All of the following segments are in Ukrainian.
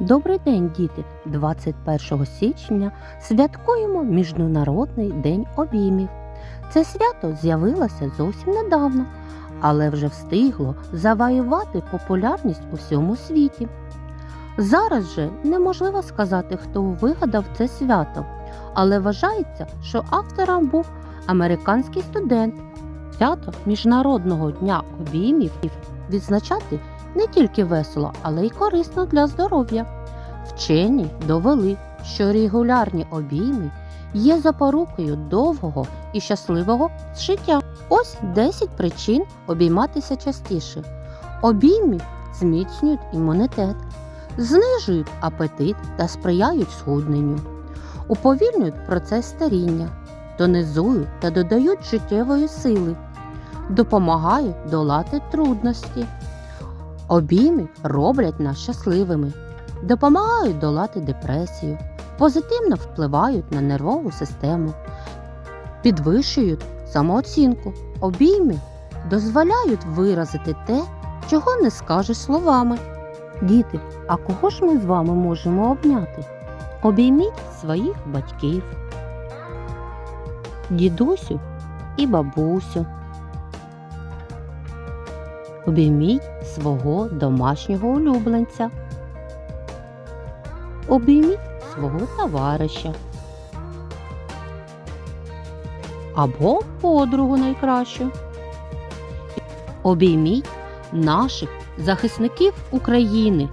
Добрий день, діти! 21 січня святкуємо Міжнародний день обіймів. Це свято з'явилося зовсім недавно, але вже встигло завоювати популярність у всьому світі. Зараз же неможливо сказати, хто вигадав це свято, але вважається, що автором був американський студент. Свято Міжнародного дня обіймів відзначати не тільки весело, але й корисно для здоров'я. Вчені довели, що регулярні обійми є запорукою довгого і щасливого життя. Ось 10 причин обійматися частіше. Обійми зміцнюють імунітет, знижують апетит та сприяють схудненню, уповільнюють процес старіння, тонизують та додають життєвої сили, допомагають долати трудності. Обійми роблять нас щасливими, допомагають долати депресію, позитивно впливають на нервову систему, підвищують самооцінку. Обійми дозволяють виразити те, чого не скажеш словами. Діти, а кого ж ми з вами можемо обняти? Обійміть своїх батьків, дідусю і бабусю. Обійміть свого домашнього улюбленця. Обійміть свого товариша. Або подругу найкращу. Обійміть наших захисників України.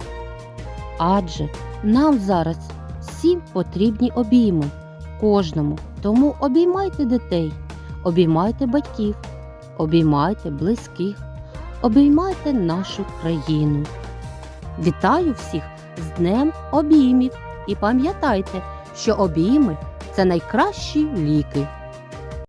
Адже нам зараз всім потрібні обійми кожному. Тому обіймайте дітей, обіймайте батьків, обіймайте близьких обіймайте нашу країну. Вітаю всіх з Днем обіймів і пам'ятайте, що обійми це найкращі ліки.